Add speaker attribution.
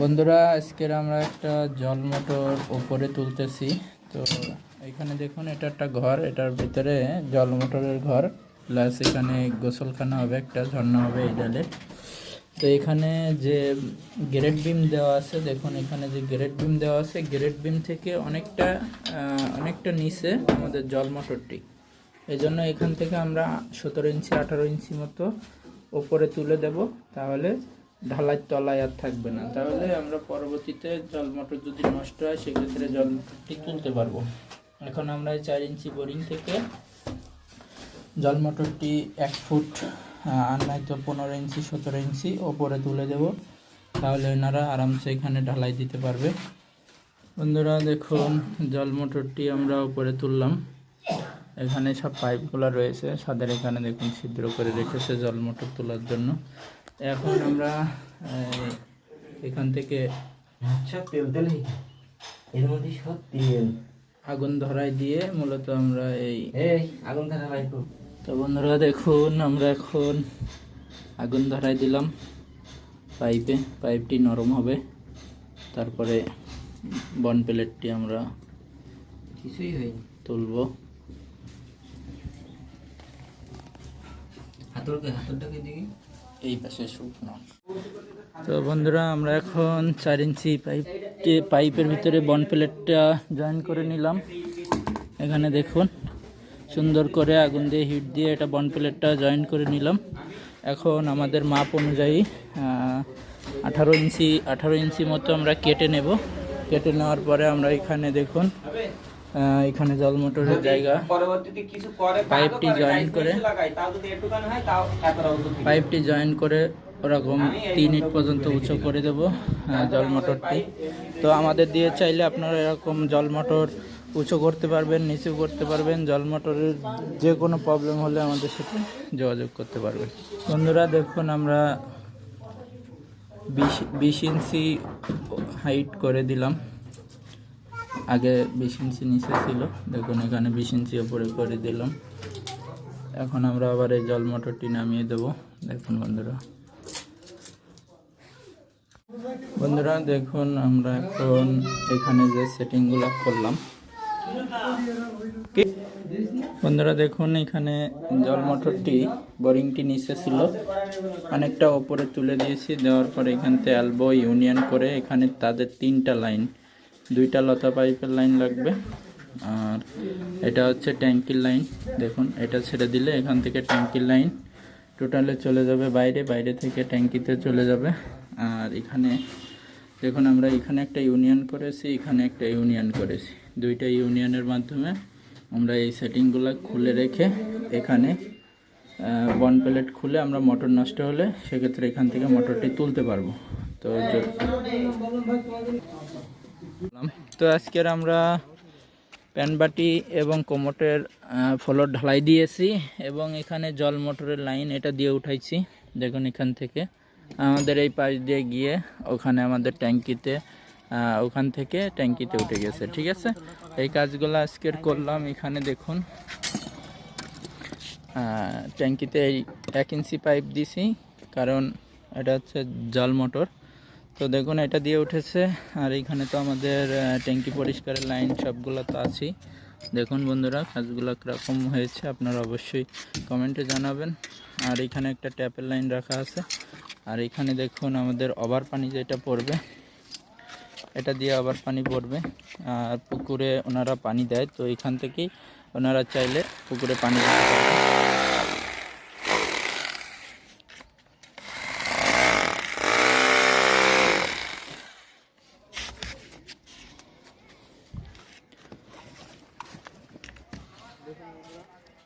Speaker 1: বন্ধুরা, আজকের আমরা একটা জল মোটর ওপরে তুলতেছি। তো এখানে দেখুন, এটা একটা ঘর, এটার ভিতরে জল মোটরের ঘর, প্লাস এখানে গোসলখানা হবে, একটা ঝর্ণা হবে এই ডালে। তো এখানে যে গ্রেড বিম দেওয়া আছে, দেখুন, এখানে যে গ্রেড বিম দেওয়া আছে গ্রেড বিম থেকে অনেকটা অনেকটা নিচে আমাদের জল মোটরটি। এই জন্য এখান থেকে আমরা সতেরো ইঞ্চি, আঠারো ইঞ্চি মতো ওপরে তুলে দেব, তাহলে ঢালাই তলায় আর থাকবে না। তাহলে আমরা পরবর্তীতে জল মোটর যদি নষ্ট হয়, সেক্ষেত্রে জল মোটরটি তুলতে পারব। এখন আমরা চার ইঞ্চি বোরিং থেকে জল মোটরটি এক ফুট আর নয়তো পনেরো ইঞ্চি, সতেরো ইঞ্চি ওপরে তুলে দেব। তাহলে ওনারা আরামসে এখানে ঢালাই দিতে পারবে। বন্ধুরা, দেখুন, জল মোটরটি আমরা উপরে তুললাম। এখানে সব পাইপগুলো রয়েছে। সাদের এখানে দেখুন ছিদ্র করে রেখেছে জল মোটর তোলার জন্য। এখন আমরা এখান থেকে
Speaker 2: আচ্ছা তেল তেল এর মধ্যে সব তেল।
Speaker 1: আগুন ধরাই দিয়ে মূলত আমরা এই
Speaker 2: এই আগুন
Speaker 1: তো বন্ধুরা দেখুন আমরা এখন আগুন ধরাই দিলাম পাইপে। পাইপটি নরম হবে। তারপরে বন প্লেটটি আমরা
Speaker 2: কিছুই হয়নি।
Speaker 1: তুলবো। তো বন্ধুরা, আমরা এখন চার ইঞ্চি পাইপটি পাইপের ভিতরে বন প্লেটটা জয়েন করে নিলাম। এখানে দেখুন, সুন্দর করে আগুন দিয়ে হিট দিয়ে এটা বন প্লেটটা জয়েন করে নিলাম। এখন আমাদের মাপ অনুযায়ী আঠারো ইঞ্চি আঠারো ইঞ্চি মতো আমরা কেটে নেব। কেটে নেওয়ার পরে আমরা এখানে দেখুন এখানে জল মোটরের জায়গা।
Speaker 2: পরবর্তীতে কিছু করে
Speaker 1: পাইপটি জয়েন করে
Speaker 2: লাগাই তাও যদি একটুখানি হয় তাও এতটা ওজন
Speaker 1: পাইপটি জয়েন করে ওরকম তিন ইট পর্যন্ত উঁচু করে দেব জল মোটরটি। তো আমাদের দিয়ে চাইলে আপনারা এরকম জল মোটর উঁচু করতে পারবেন নিচু করতে পারবেন। জল মোটরের যে কোনো প্রবলেম হলে আমাদের সাথে যোগাযোগ করতে পারবেন। বন্ধুরা দেখুন আমরা বিশ বিশ ইঞ্চি হাইট করে দিলাম। আগে বিশ ইঞ্চি নিচে ছিল। দেখুন, এখানে বিশ ইঞ্চি ওপরে করে দিলাম। এখন আমরা আবার এই জল মোটরটি নামিয়ে দেব। দেখুন, বন্ধুরা। বন্ধুরা, দেখুন, আমরা এখন এখানে যে সেটিংগুলো করলাম। বন্ধুরা, দেখুন, এখানে জল মোটরটি, বোরিংটি নিচে ছিল। অনেকটা ওপরে তুলে দিয়েছি। দেওয়ার পরে এখান থেকে অ্যালবো ইউনিয়ন করে এখানে তাদের তিনটা লাইন দুইটা লতা পাইপের লাইন লাগবে। আর এটা হচ্ছে ট্যাঙ্কির লাইন। দেখুন, এটা ছেড়ে দিলে এখান থেকে ট্যাঙ্কির লাইন টোটালে চলে যাবে বাইরে বাইরে থেকে ট্যাঙ্কিতে চলে যাবে। আর এখানে, দেখুন, আমরা এখানে একটা ইউনিয়ন করেছি, এখানে একটা ইউনিয়ন করেছি। দুইটা ইউনিয়নের মাধ্যমে আমরা এই সেটিংগুলো খুলে রেখে এখানে বন প্লেট খুলে আমরা মোটর নষ্ট হলে সেক্ষেত্রে এখান থেকে মোটরটি তুলতে পারব। তো তো আজকের আমরা প্যানবাটি এবং কোমোটের ফ্লোর ঢালাই দিয়েছি এবং এখানে জল মোটরের লাইন এটা দিয়ে উঠাইছি। দেখুন এখান থেকে। আমাদের এই পাশ দিয়ে গিয়ে ওখানে আমাদের ট্যাঙ্কিতে ওখান থেকে ট্যাঙ্কিতে উঠে গেছে, ঠিক আছে? এই কাজগুলো আজকের করলাম। এখানে দেখুন ট্যাঙ্কিতে এই এক ইঞ্চি পাইপ দিছি, কারণ এটা হচ্ছে জল মোটর। তো দেখুন, এটা দিয়ে উঠেছে। আর এইখানে তো আমাদের ট্যাঙ্কি পরিষ্কারের লাইন সবগুলো তো আছেই। দেখুন বন্ধুরা, কাজগুলো কীরকম হয়েছে, আপনারা অবশ্যই কমেন্টে জানাবেন। আর এখানে একটা ট্যাপের লাইন রাখা আছে। আর এখানে দেখুন, আমাদের ওভার পানি যেটা পড়বে, এটা দিয়ে আবার পানি পড়বে। আর পুকুরে ওনারা পানি দেয়, তো এখান থেকেই ওনারা চাইলে পুকুরে পানি দিতে